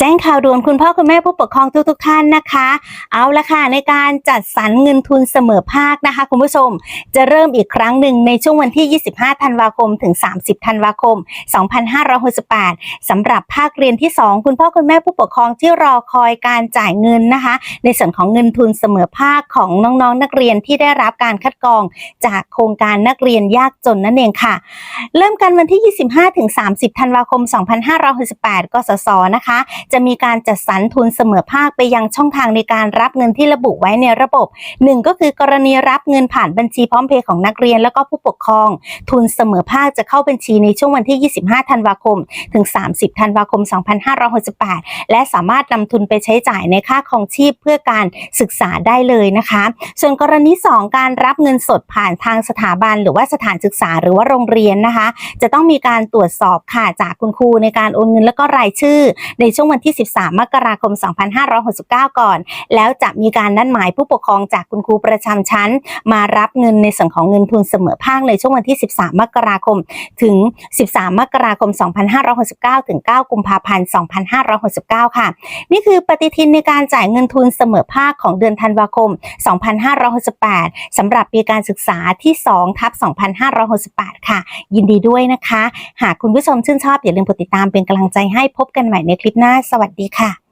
แจ้งข่าวด่วนคุณพ่อคุณแม่ผู้ปกครองทุกทท่านนะคะ เอาละค่ะในการจัดสรรเงินทุนเสมอภาคนะคะ คุณผู้ชมจะเริ่มอีกครั้งหนึ่งในช่วงวันที่ 25 ธันวาคม ถึง 30 ธันวาคม 2568สำหรับภาคเรียนที่ 2 คุณพ่อคุณแม่ผู้ปกครองที่รอคอยการจ่ายเงินนะคะ ในส่วนของเงินทุนเสมอภาคของน้องๆนักเรียนที่ได้รับการคัดกรอง จากโครงการนักเรียนยากจนนั่นเองค่ะ เริ่มกันวันที่ 25 ถึง 30 ธันวาคม 2568 กสศนะคะจะมีการจัดสรรทุนเสมอภาคไปยังช่องทางในการรับเงินที่ระบุไว้ในระบบ 1 ก็คือกรณีรับเงินผ่านบัญชีพร้อมเพย์ของนักเรียนแล้วก็ผู้ปกครอง ทุนเสมอภาคจะเข้าบัญชีในช่วงวันที่ 25 ธันวาคม ถึง 30 ธันวาคม 2568 และสามารถนำทุนไปใช้จ่ายในค่าครองชีพเพื่อการศึกษาได้เลยนะคะ ส่วนกรณี 2 การรับเงินสดผ่านทางสถาบัน หรือว่าสถานศึกษาหรือว่าโรงเรียนนะคะ จะต้องมีการตรวจสอบค่ะจากคุณครูในการโอนเงินแล้วก็รายชื่อ ในช่วงวันวันที่ 13 มกราคม 2569 ก่อน แล้วจะมีการนัดหมายผู้ปกครองจากคุณครูประจำชั้น มารับเงินในส่วนของเงินทุนเสมอภาคในช่วงวันที่ 13 มกราคม ถึง 13 มกราคม 2569 ถึง 9 กุมภาพันธ์ 2569 ค่ะ นี่คือปฏิทินในการจ่ายเงินทุนเสมอภาคของเดือนธันวาคม 2568 สำหรับปีการศึกษาที่2ทับ2568 ค่ะ ยินดีด้วยนะคะ หากคุณผู้ชมชื่นชอบอย่าลืมกดติดตามเป็นกำลังใจให้พบกันใหม่ในคลิปหน้าสวัสดีค่ะ